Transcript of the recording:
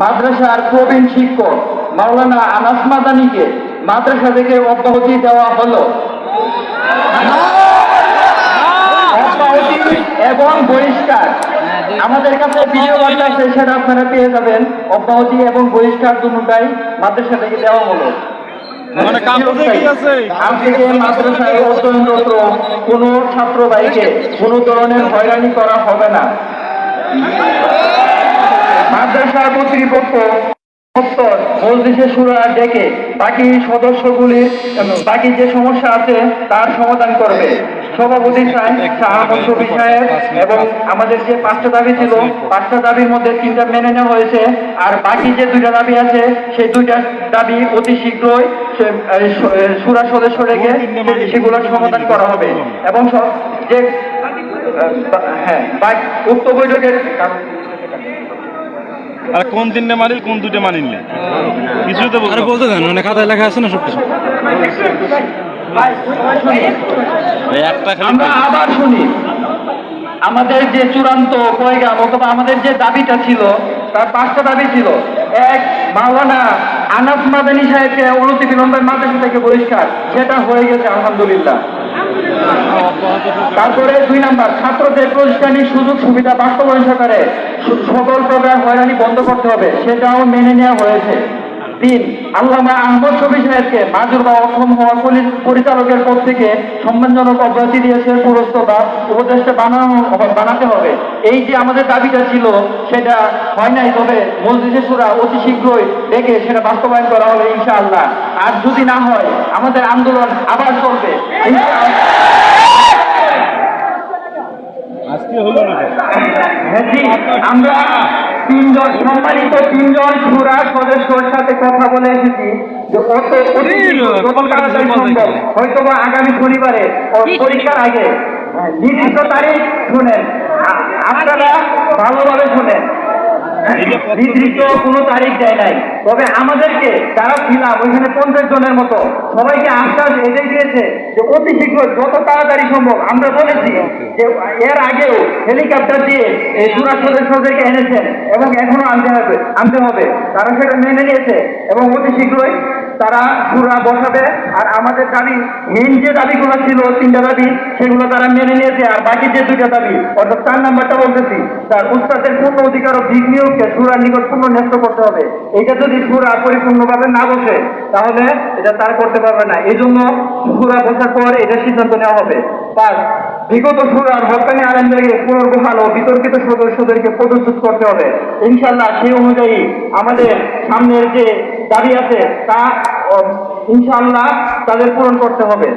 মাদ্রাসার প্রবীণ শিক্ষক মাওলানা আনাস মাদানিকে মাদ্রাসা থেকে অব্যাহতি দেওয়া হলো। অব্যাহতি এবং বহিষ্কার। আমাদের কাছে ভিডিও বার্তা আছে সেটা আপনারা পেয়ে যাবেন। অব্যাহতি এবং বহিষ্কার দুটাই মাদ্রাসা থেকে দেওয়া হলো। মানে মাদ্রাসায় অধ্যয়নরত কোনো ছাত্র ভাইকে কোনো ধরনের হয়রানি করা হবে না। মাদ্রাসার কর্তৃপক্ষ মজলিসে সুরা ডেকে বাকি সদস্যগুলির বাকি যে সমস্যা আছে তার সমাধান করবে। সভাপতি সাহেব সাহেব এবং আমাদের যে পাঁচটা দাবি ছিল, পাঁচটা দাবির মধ্যে তিনটা মেনে নেওয়া হয়েছে। আর বাকি যে দুইটা দাবি আছে, সেই দুইটা দাবি অতি শীঘ্রই সুরা সদস্য রেখে সেগুলোর সমাধান করা হবে। এবং যে হ্যাঁ উক্ত বৈঠকের আর কোন তিনটে মানিল কোন দুটো মানিল না? কিছুই তো আরে বলতে দেন মানে খাতায় লেখা আছে না সব কিছু একটা খালি আমরা আবার শুনি। আমাদের যে চূড়ান্ত পয়গাম অথবা আমাদের যে দাবিটা ছিল তার পাঁচটা দাবি ছিল। এক মাওলানা আনাস মাদানী সাহেবকে অনতি বিলম্বে মাদ্রাসা থেকে বহিষ্কার। সেটা হয়ে গেছে আলহামদুলিল্লাহ। তারপরে দুই নাম্বার, ছাত্রদের প্রতিষ্ঠানিক সুযোগ সুবিধা বাস্তবায়ন সু- সকল প্রকার হয়রানি বন্ধ করতে হবে, সেটাও মেনে নেওয়া হয়েছে। তিন আল্লামা আহমদ শফি সাহেবকে মাজুর বা অক্ষম হওয়া পরিচালকের পদ থেকে সম্মানজনক অব্যাহতি দিয়েছে পুরস্ত বা উপদেষ্টা বানানো বানাতে হবে। এই যে আমাদের দাবিটা ছিল সেটা হয় নাই তবে মসজিদে সুরা অতি শীঘ্রই ডেকে সেটা বাস্তবায়ন করা হবে ইনশাআল্লাহ। আর যদি না হয় আমাদের আন্দোলন আবার চলবে। আজকে হলো না হ্যাঁ আমরা তিনজন সম্মানিত তিনজন সুরা সদস্যর সাথে কথা বলে এসেছি যে অত হয়তো বা আগামী শনিবারে পরীক্ষার আগে। হ্যাঁ, নির্দিষ্ট তারিখ শুনেন। আপনারা ভালোভাবে শুনেন। নির্দিষ্ট কোনো তারিখ দেয় নাই। তবে আমাদেরকে যারা ছিলাম ওইখানে পঞ্চাশ জনের মতো, সবাইকে আশ্বাস এটাই দিয়েছে যে অতি শীঘ্র যত তাড়াতাড়ি সম্ভব, আমরা বলেছি যে এর আগেও হেলিকপ্টার দিয়ে এই সদস্যদেরকে এনেছেন এবং এখনও আনতে হবে আনতে হবে। তারা সেটা মেনে নিয়েছে এবং অতি শীঘ্রই তারা ঘুরা বসাবে, আর আমাদের দাবি মেন যে দাবিগুলো ছিল, তিনটা দাবি, সেগুলো তারা মেনে নিয়েছে, আর বাকি যে দুইটা দাবি, অর্থাৎ চার নাম্বারটা বলতেছি, তার উস্তাদের পূর্ণ অধিকার ও দিক নিয়োগকে সুরার নিকট পূর্ণ ন্যস্ত করতে হবে। এটা যদি সুরা পরিপূর্ণভাবে না বসে, তাহলে এটা তার করতে পারবে না। এই জন্য ঘুরা বসার পর এটা সিদ্ধান্ত নেওয়া হবে। পাঁচ বিগত সুরার হকানি আলেমদেরকে পুনর্বহাল ও বিতর্কিত সদস্যদেরকে প্রদর্শিত করতে হবে। ইনশাল্লাহ সেই অনুযায়ী আমাদের সামনের যে দাবি আছে তা ইনশাল্লাহ তাদের পূরণ করতে হবে।